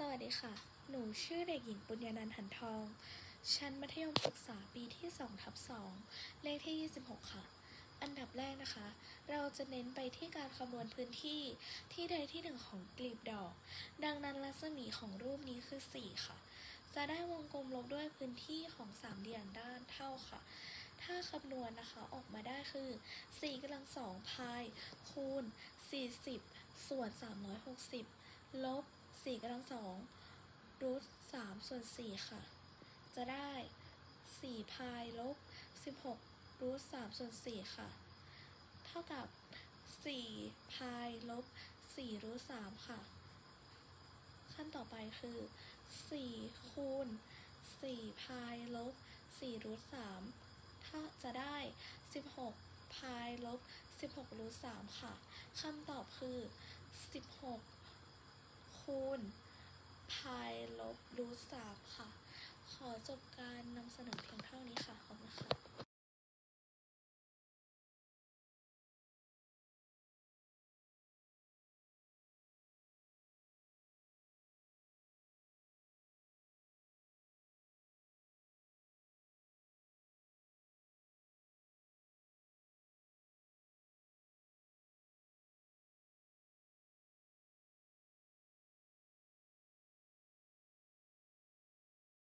สวัสดีค่ะ หนูชื่อเด็กหญิงปุญญานันท์หันทอง ชั้นมัธยมศึกษาปีที่2ทับ2เลขที่ 26 ค่ะ อันดับแรกนะคะ เราจะเน้นไปที่การคำนวณพื้นที่ที่ใดที่หนึ่งของกลีบดอก ดังนั้นรัศมีของรูปนี้คือ 4 ค่ะ จะได้วงกลมลบด้วยพื้นที่ของสามเหลี่ยมด้านเท่าค่ะ ถ้าคำนวณนะคะออกมาได้คือ4กำลังสองพายคูณ 40 ส่วน 360 ลบ 4กำลังสองรูท3ส่วน4ค่ะ จะได้4พายลบ16รูท3ส่วน4ค่ะ เท่ากับ4พายลบ4รูท3ค่ะ ขั้นต่อไปคือ4คูณ4พายลบ4รูท3ถ้าจะได้16พายลบ16รูท3ค่ะคำตอบคือ16 คูณ พายลบรูทสามค่ะ ขอจบการนำเสนอเพียงเท่านี้ค่ะ ขอบคุณค่ะ